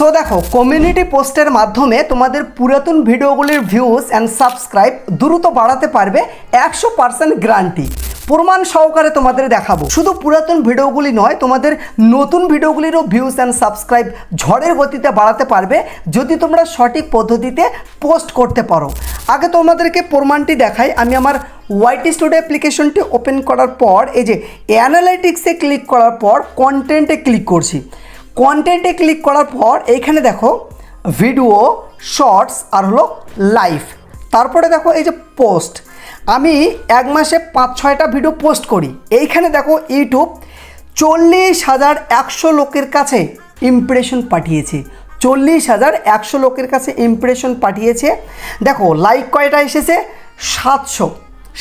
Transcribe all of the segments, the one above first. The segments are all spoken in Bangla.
সো দেখো কমিউনিটি পোস্টের মাধ্যমে তোমাদের পুরাতন ভিডিওগুলির ভিউজ অ্যান্ড সাবস্ক্রাইব দ্রুত বাড়াতে পারবে একশো পার্সেন্ট গ্যারান্টি প্রমাণ সহকারে তোমাদের দেখাবো। শুধু পুরাতন ভিডিওগুলি নয়, তোমাদের নতুন ভিডিওগুলিরও ভিউজ অ্যান্ড সাবস্ক্রাইব ঝড়ের গতিতে বাড়াতে পারবে যদি তোমরা সঠিক পদ্ধতিতে পোস্ট করতে পারো। আগে তোমাদেরকে প্রমাণটি দেখাই। আমি আমার ওয়াইটি স্টুডিও অ্যাপ্লিকেশনটি ওপেন করার পর, এই যে অ্যানালাইটিক্সে ক্লিক করার পর কন্টেন্টে ক্লিক করছি। কন্টেন্টে ক্লিক করার পর এইখানে দেখো ভিডিও শর্টস আর হলো লাইভ তারপরে দেখো এই যে পোস্ট আমি এক মাসে পাঁচ, ছয়টা ভিডিও পোস্ট করি। এইখানে দেখো ইউটিউব চল্লিশ হাজার একশো লোকের কাছে ইমপ্রেশন পাঠিয়েছে। চল্লিশ হাজার একশো লোকের কাছে ইমপ্রেশন পাঠিয়েছে। দেখো লাইক কয়টা এসেছে? সাতশো।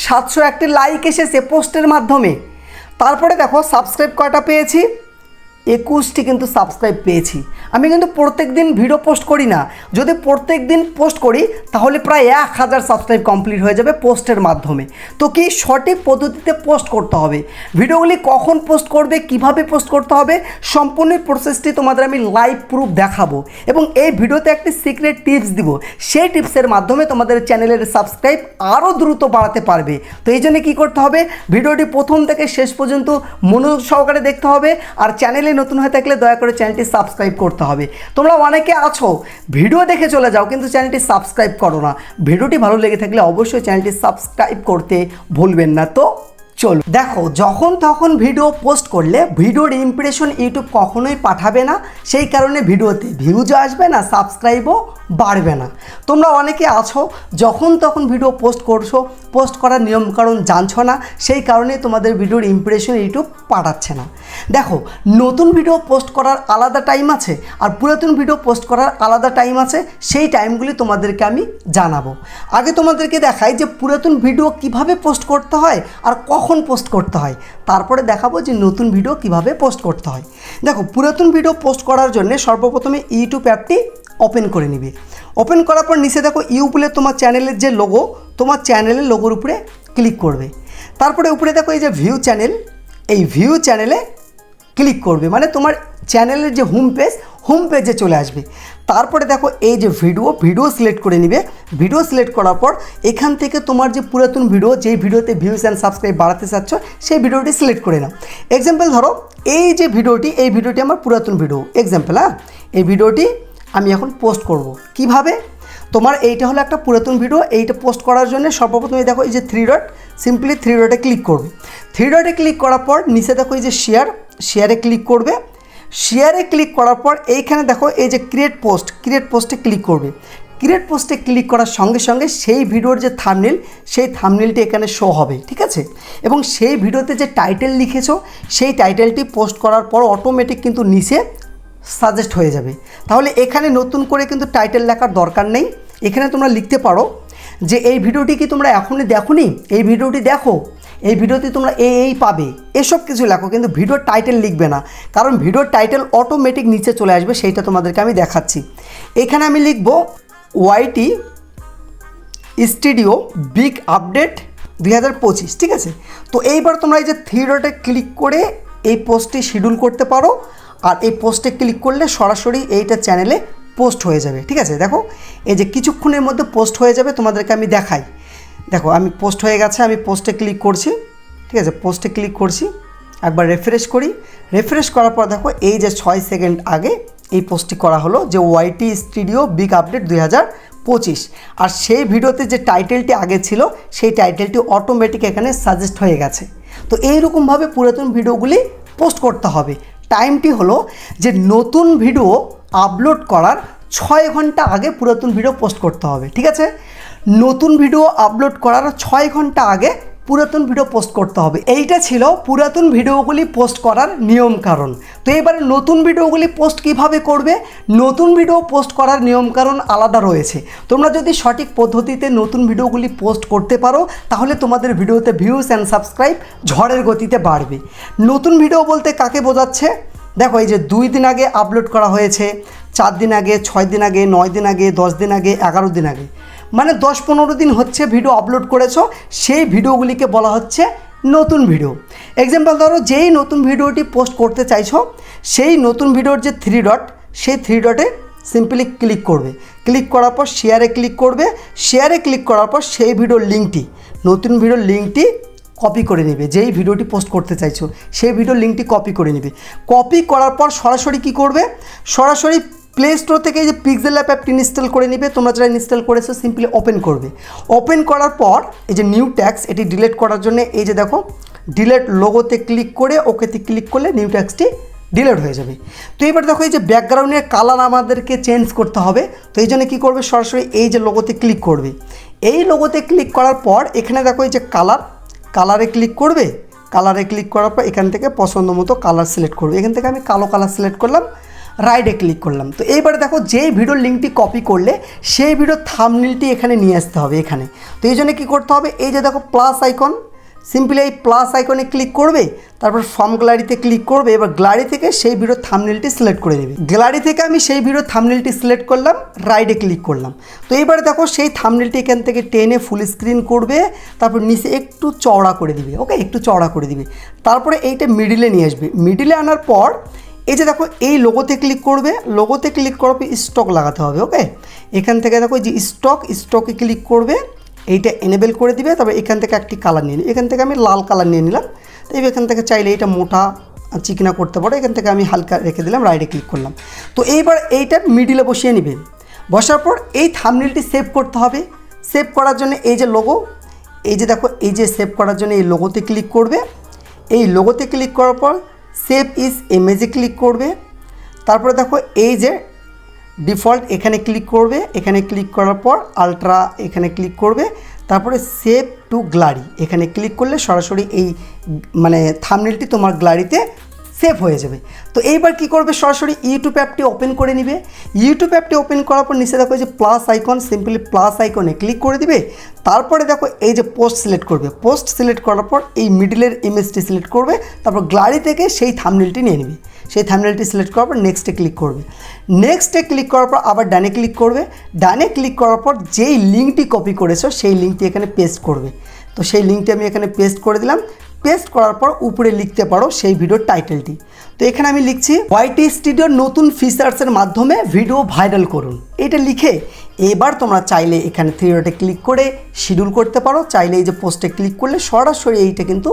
সাতশো একটি লাইক এসেছে পোস্টের মাধ্যমে। তারপরে দেখো সাবস্ক্রাইব কয়টা পেয়েছি? একুশটি কিন্তু সাবস্ক্রাইব পেয়েছি। আমি কিন্তু প্রত্যেক দিন ভিডিও পোস্ট করি না। যদি প্রত্যেক দিন পোস্ট করি, তাহলে প্রায় এক হাজার সাবস্ক্রাইব কমপ্লিট হয়ে যাবে পোস্টের মাধ্যমে। তো কি সঠিক পদ্ধতিতে পোস্ট করতে হবে? ভিডিওগুলি কখন পোস্ট করবে, কীভাবে পোস্ট করতে হবে, সম্পূর্ণ প্রসেসটি তোমাদের আমি লাইভ প্রুফ দেখাবো। এবং এই ভিডিওতে একটি সিক্রেট টিপস দিব। সেই টিপসের মাধ্যমে তোমাদের চ্যানেলের সাবস্ক্রাইব আরও দ্রুত বাড়াতে পারবে। তো এই জন্য কী করতে হবে? ভিডিওটি প্রথম থেকে শেষ পর্যন্ত মনোযোগ সহকারে দেখতে হবে। আর চ্যানেলে নতুন হয়ে থাকলে দয়া করে চ্যানেলটি সাবস্ক্রাইব করতে হবে। তোমরা অনেকে আছো, ভিডিও দেখে চলে যাও, কিন্তু চ্যানেলটি সাবস্ক্রাইব করো না। ভিডিওটি ভালো লেগে থাকলে অবশ্যই চ্যানেলটি সাবস্ক্রাইব করতে ভুলবেন না। তো চলো, দেখো, যখন তখন ভিডিও পোস্ট করলে ভিডিওর ইমপ্রেশন ইউটিউব কখনোই পাঠাবে না। সেই কারণে ভিডিওতে ভিউজও আসবে না সাবস্ক্রাইবও বাড়বে না। তোমরা অনেকে আছো, যখন তখন ভিডিও পোস্ট করছ পোস্ট করার নিয়মকানুন জানছো না, সেই কারণে তোমাদের ভিডিওর ইমপ্রেশন ইউটিউব পাঠাচ্ছে না। দেখো, নতুন ভিডিও পোস্ট করার আলাদা টাইম আছে আর পুরাতন ভিডিও পোস্ট করার আলাদা টাইম আছে, সেই টাইমগুলি তোমাদেরকে আমি জানাব। আগে তোমাদেরকে দেখাই যে পুরাতন ভিডিও কীভাবে পোস্ট করতে হয় আর কখন পোস্ট করতে হয়। তারপরে দেখাবো যে নতুন ভিডিও কীভাবে পোস্ট করতে হয়। দেখো, পুরাতন ভিডিও পোস্ট করার জন্য সর্বপ্রথমে ইউটিউব অ্যাপটি ওপেন করে নিবে। ওপেন করার পর নিচে দেখো ইউ তোমার চ্যানেলের যে লোগো তোমার চ্যানেলের লোগোর উপরে ক্লিক করবে। তারপরে উপরে দেখো এই যে ভিউ চ্যানেল এই ভিউ চ্যানেলে ক্লিক করবে। মানে তোমার চ্যানেলের যে হোম পেজ হোম পেজে চলে আসবে। তারপরে দেখো এই যে ভিডিও ভিডিও সিলেক্ট করে নিবে। ভিডিও সিলেক্ট করার পর এখান থেকে তোমার যে পুরাতন ভিডিও যেই ভিডিওতে ভিউজ অ্যান্ড সাবস্ক্রাইব বাড়াতে চাচ্ছ, সেই ভিডিওটি সিলেক্ট করে নাও। এক্সাম্পল ধরো, এই যে ভিডিওটি এই ভিডিওটি আমার পুরাতন ভিডিও এক্সাম্পল হ্যাঁ? এই ভিডিওটি আমি এখন পোস্ট করব। কীভাবে? তোমার এইটা হলো একটা পুরাতন ভিডিও এইটা পোস্ট করার জন্য সর্বপ্রথম এই দেখো এই যে থ্রি ডট সিম্পলি থ্রি ডটে ক্লিক করবে। থ্রি ডটে ক্লিক করার পর নিচে দেখো এই যে শেয়ার শেয়ারে ক্লিক করবে। শেয়ারে ক্লিক করার পর এইখানে দেখো এই যে ক্রিয়েট পোস্ট ক্রিয়েট পোস্টে ক্লিক করবে। ক্রিয়েট পোস্টে ক্লিক করার সঙ্গে সঙ্গে সেই ভিডিওর যে থামনেল সেই থামনেলটি এখানে শো হবে, ঠিক আছে? এবং সেই ভিডিওতে যে টাইটেল লিখেছো, সেই টাইটেলটি পোস্ট করার পর অটোমেটিক কিন্তু নিচে সাজেস্ট হয়ে যাবে। তাহলে এখানে নতুন করে কিন্তু টাইটেল লেখার দরকার নেই। এখানে তোমরা লিখতে পারো যে এই ভিডিওটি কি তোমরা এখনই দেখোনি? এই ভিডিওটি দেখো। এই ভিডিওতে তোমরা এই এই পাবে। এসব কিছু লেখো, কিন্তু ভিডিওর টাইটেল লিখবে না। কারণ ভিডিওর টাইটেল অটোমেটিক নিচে চলে আসবে, সেইটা তোমাদেরকে আমি দেখাচ্ছি। এখানে আমি লিখব ওয়াইটি স্টুডিও বিগ আপডেট দুই হাজার পঁচিশ, ঠিক আছে? তো এইবার তোমরা এই যে ডটে ক্লিক করে এই পোস্টটি শিডিউল করতে পারো। আর এই পোস্টে ক্লিক করলে সরাসরি এইটা চ্যানেলে পোস্ট হয়ে যাবে, ঠিক আছে? দেখো, এই যে কিছুক্ষণের মধ্যে পোস্ট হয়ে যাবে, তোমাদেরকে আমি দেখাই। দেখো, আমি পোস্ট হয়ে গেছে, আমি পোস্টে ক্লিক করছি, ঠিক আছে? পোস্টে ক্লিক করছি, একবার রেফ্রেশ করি। রেফ্রেশ করার পর দেখো, এই যে ছয় সেকেন্ড আগে এই পোস্টটি করা হলো যে ওয়াইটি স্টুডিও বিগ আপডেট দুই হাজার পঁচিশ। আর সেই ভিডিওতে যে টাইটেলটি আগে ছিল, সেই টাইটেলটি অটোমেটিক এখানে সাজেস্ট হয়ে গেছে। তো এইরকমভাবে পুরাতন ভিডিওগুলি পোস্ট করতে হবে। টাইমটি হলো যে নতুন ভিডিও আপলোড করার ছয় ঘণ্টা আগে পুরাতন ভিডিও পোস্ট করতে হবে, ঠিক আছে? নতুন ভিডিও আপলোড করার ছয় ঘণ্টা আগে পুরাতন ভিডিও পোস্ট করতে হবে। এইটা ছিল পুরাতন ভিডিওগুলি পোস্ট করার নিয়ম কারণ। তো এবারে নতুন ভিডিওগুলি পোস্ট কীভাবে করবে? নতুন ভিডিও পোস্ট করার নিয়ম কারণ আলাদা রয়েছে। তোমরা যদি সঠিক পদ্ধতিতে নতুন ভিডিওগুলি পোস্ট করতে পারো, তাহলে তোমাদের ভিডিওতে ভিউজ অ্যান্ড সাবস্ক্রাইব ঝড়ের গতিতে বাড়বে। নতুন ভিডিও বলতে কাকে বোঝাচ্ছে? দেখো, এই যে দুই দিন আগে আপলোড করা হয়েছে, চার দিন আগে, ছয় দিন আগে, নয় দিন আগে, দশ দিন আগে, এগারো দিন আগে। মানে দশ পনেরো দিন হচ্ছে ভিডিও আপলোড করেছ, সেই ভিডিওগুলিকে বলা হচ্ছে নতুন ভিডিও এক্সাম্পল ধরো, যেই নতুন ভিডিওটি পোস্ট করতে চাইছো, সেই নতুন ভিডিওর যে থ্রি ডট সেই থ্রি ডটে সিম্পলি ক্লিক করবে। ক্লিক করার পর শেয়ারে ক্লিক করবে শেয়ারে ক্লিক করার পর সেই ভিডিওর লিঙ্কটি নতুন ভিডিওর লিঙ্কটি কপি করে নেবে, যেই ভিডিওটি পোস্ট করতে চাইছো, সেই ভিডিওর লিঙ্কটি কপি করে নেবে। কপি করার পর সরাসরি কি করবে? সরাসরি প্লে স্টোর থেকে যে পিক্সেল অ্যাপ অ্যাপটি ইনস্টল করে নিবে, তোমরা যারা ইনস্টল করেছ সিম্পলি ওপেন করবে। ওপেন করার পর এই যে নিউ ট্যাক্স এটি ডিলেট করার জন্য এই যে দেখো ডিলেট লোগোতে ক্লিক করে ওকেতে ক্লিক করলে নিউ ট্যাক্সটি ডিলেট হয়ে যাবে। তো এবার দেখো এই যে ব্যাকগ্রাউন্ডের কালার আমাদেরকে চেঞ্জ করতে হবে, তো এই জন্য কী করবে? সরাসরি এই যে লোগোতে ক্লিক করবে। এই লোগোতে ক্লিক করার পর এখানে দেখো এই যে কালার কালারে ক্লিক করবে কালারে ক্লিক করার পর এখান থেকে পছন্দ মতো কালার সিলেক্ট করবে। এখান থেকে আমি কালো কালার সিলেক্ট করলাম রাইডে ক্লিক করলাম। তো এইবারে দেখো যেই ভিডিওর লিঙ্কটি কপি করলে, সেই ভিডিওর থামনিলটি এখানে নিয়ে আসতে হবে এখানে। তো এই জন্য কী করতে হবে? এই যে দেখো প্লাস আইকন সিম্পলি এই প্লাস আইকনে ক্লিক করবে, তারপর ফর্ম গ্যালারিতে ক্লিক করবে, এবার গ্যালারি থেকে সেই ভিডিওর থামনেলটি সিলেক্ট করে নেবে। গ্যালারি থেকে আমি সেই ভিডিওর থামনেলটি সিলেক্ট করলাম রাইডে ক্লিক করলাম। তো এবারে দেখো সেই থামনেলটি এখান থেকে টেনে ফুল স্ক্রিন করবে, তারপর নিচে একটু চওড়া করে দিবে ওকে একটু চওড়া করে দিবে। তারপরে এইটা মিডিলে নিয়ে আসবে। মিডিলে আনার পর, এই যে দেখো, এই লোগোতে ক্লিক করবে লোগোতে ক্লিক করার পর স্টক লাগাতে হবে ওকে এখান থেকে দেখো যে স্টক স্টকে ক্লিক করবে এইটা এনেবেল করে দিবে, তবে এখান থেকে একটি কালার নিয়ে নিই এখান থেকে আমি লাল কালার নিয়ে নিলাম। তো এখান থেকে চাইলে এটা মোটা চিকনা করতে পারো। এখান থেকে আমি হালকা রেখে দিলাম রাইডে ক্লিক করলাম। তো এইবার এইটা মিডিলে বসিয়ে নেবে। বসার পর এই থামনিলটি সেভ করতে হবে। সেভ করার জন্য এই যে লোগো এই যে দেখো, এই যে সেভ করার জন্য এই লোগোতে ক্লিক করবে। এই লোগোতে ক্লিক করার পর সেভ ইজ ইমেজে ক্লিক করবে। তারপরে দেখো এই যে ডিফল্ট এখানে ক্লিক করবে, এখানে ক্লিক করার পর আলট্রা এখানে ক্লিক করবে, তারপরে সেভ টু গ্লারি এখানে ক্লিক করলে সরাসরি এই মানে থামনেলটি তোমার গ্লারিতে সেভ হয়ে যাবে। তো এইবার কি করবে? সরাসরি ইউটিউব অ্যাপটি ওপেন করে নিবে। ইউটিউব অ্যাপটি ওপেন করার পর নিচে দেখো যে প্লাস আইকন, সিম্পলি প্লাস আইকনে ক্লিক করে দিবে। তারপরে দেখো এই যে পোস্ট সিলেক্ট করবে। পোস্ট সিলেক্ট করার পর এই মিডিলের ইমেজটি সিলেক্ট করবে। তারপর গ্লারি থেকে সেই থামনেলটি নিয়ে নেবে। সেই থামনেলটি সিলেক্ট করার পর নেক্সটে ক্লিক করবে। নেক্সটে ক্লিক করার পর আবার ডানে ক্লিক করবে। ডানে ক্লিক করার পর যেই লিঙ্কটি কপি করেছ, সেই লিঙ্কটি এখানে পেস্ট করবে। তো সেই লিঙ্কটি আমি এখানে পেস্ট করে দিলাম। পেস্ট করার পর উপরে লিখতে পারো সেই ভিডিওর টাইটেলটি তো এখানে আমি লিখছি ওয়াইটি স্টুডিওর নতুন ফিচার্সের মাধ্যমে ভিডিও ভাইরাল করুন। এটা লিখে এবার তোমরা চাইলে এখানে থ্রি ক্লিক করে শিডিউল করতে পারো। চাইলে এই যে পোস্টে ক্লিক করলে সরাসরি এইটা কিন্তু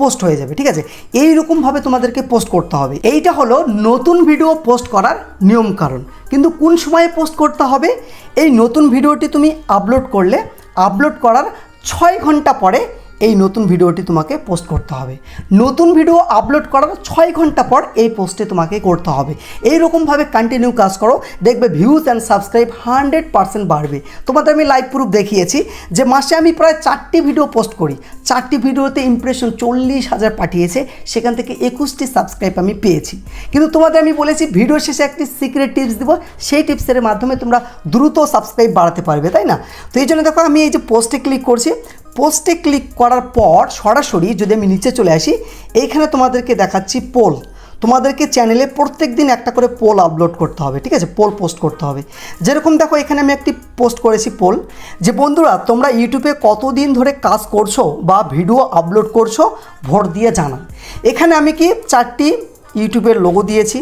পোস্ট হয়ে যাবে, ঠিক আছে? এই রকমভাবে তোমাদেরকে পোস্ট করতে হবে। এইটা হলো নতুন ভিডিও পোস্ট করার নিয়ম কারণ। কিন্তু কোন সময়ে পোস্ট করতে হবে? এই নতুন ভিডিওটি তুমি আপলোড করলে আপলোড করার ছয় ঘণ্টা পরে এই নতুন ভিডিওটি তোমাকে পোস্ট করতে হবে। নতুন ভিডিও আপলোড করার ছয় ঘণ্টা পর এই পোস্টে তোমাকে করতে হবে। এই রকমভাবে কন্টিনিউ কাজ করো, দেখবে views and subscribe hundred percent বাড়বে। তোমাদের আমি লাইভ প্রুফ দেখিয়েছি যে মাসে আমি প্রায় চারটি ভিডিও পোস্ট করি। চারটি ভিডিওতে ইমপ্রেশন চল্লিশ হাজার পাঠিয়েছে, সেখান থেকে একুশটি সাবস্ক্রাইব আমি পেয়েছি। কিন্তু তোমাদের আমি বলেছি ভিডিও শেষে একটি সিক্রেট টিপস দিব, সেই টিপসের মাধ্যমে তোমরা দ্রুত সাবস্ক্রাইব বাড়াতে পারবে, তাই না? তো এই জন্য দেখো, আমি এই যে পোস্টে ক্লিক করছি পোস্টে ক্লিক করার পর সরাসরি যদি আমি নিচে চলে আসি, এইখানে তোমাদেরকে দেখাচ্ছি পোল। তোমাদেরকে চ্যানেলে প্রত্যেক দিন একটা করে পোল আপলোড করতে হবে, ঠিক আছে? পোল পোস্ট করতে হবে। যেরকম দেখো, এখানে আমি একটি পোস্ট করেছি পোল। যে বন্ধুরা, তোমরা ইউটিউবে কতদিন ধরে কাজ করছ বা ভিডিও আপলোড করছ ভোট দিয়ে জানান এখানে আমি কি চারটি ইউটিউবের লোগো দিয়েছি।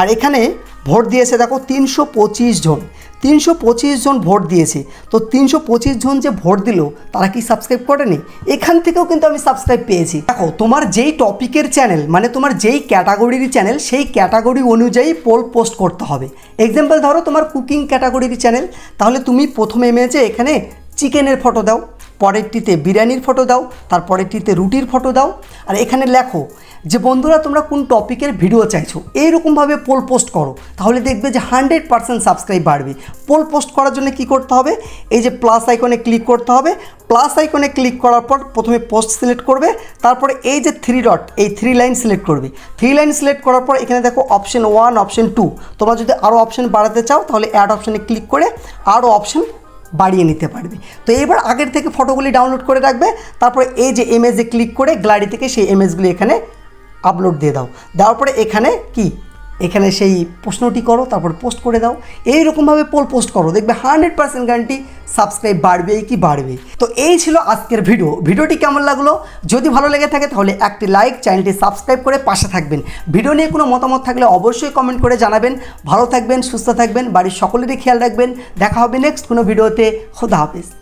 আর এখানে ভোট দিয়েছে দেখো, তিনশো পঁচিশ জন। তিনশো পঁচিশ জন ভোট দিয়েছে। তো তিনশো পঁচিশ জন যে ভোট দিল, তারা কি সাবস্ক্রাইব করেনি? এখান থেকেও কিন্তু আমি সাবস্ক্রাইব পেয়েছি। দেখো, তোমার যেই টপিকের চ্যানেল মানে তোমার যেই ক্যাটাগরির চ্যানেল সেই ক্যাটাগরি অনুযায়ী পোল পোস্ট করতে হবে। এক্সাম্পল ধরো তোমার কুকিং ক্যাটাগরির চ্যানেল তাহলে তুমি প্রথমে এমেছে এখানে চিকেনের ফটো দাও। পরেরটিতে বিরিয়ানির ফটো দাও, তার পরেরটিতে রুটির ফটো দাও। আর এখানে লেখো যে, বন্ধুরা, তোমরা কোন টপিকের ভিডিও চাইছো? এইরকমভাবে পোল পোস্ট করো। তাহলে দেখবে যে হান্ড্রেড পার্সেন্ট সাবস্ক্রাইব বাড়বে। পোল পোস্ট করার জন্য কি করতে হবে? এই যে প্লাস আইকনে ক্লিক করতে হবে। প্লাস আইকনে ক্লিক করার পর প্রথমে পোস্ট সিলেক্ট করবে। তারপরে এই যে থ্রি ডট এই থ্রি লাইন সিলেক্ট করবে। থ্রি লাইন সিলেক্ট করার পর এখানে দেখো অপশন ওয়ান অপশন টু তোমরা যদি আরও অপশন বাড়াতে চাও, তাহলে অ্যাড অপশনে ক্লিক করে আরও অপশন বাড়িয়ে নিতে পারবে। তো এবার আগের থেকে ফটোগুলি ডাউনলোড করে রাখবে, তারপরে এই যে ইমেজে ক্লিক করে গ্যালারি থেকে সেই ইমেজগুলি এখানে আপলোড দিয়ে দাও। দেওয়ার পরে এখানে কি? এখানে সেই প্রশ্নটি করো, তারপর পোস্ট করে দাও। এইরকমভাবে পোল পোস্ট করো, দেখবে হান্ড্রেড পার্সেন্ট গ্যারান্টি সাবস্ক্রাইব বাড়বে কি বাড়বে। তো এই ছিল আজকের ভিডিও ভিডিওটি কেমন লাগল? যদি ভালো লেগে থাকে, তাহলে একটি লাইক চ্যানেলটি সাবস্ক্রাইব করে পাশে থাকবেন। ভিডিও নিয়ে কোনো মতামত থাকলে অবশ্যই কমেন্ট করে জানাবেন। ভালো থাকবেন, সুস্থ থাকবেন, বাড়ির সকলেরই খেয়াল রাখবেন। দেখা হবে নেক্সট কোনো ভিডিওতে খোদা হাফিজ।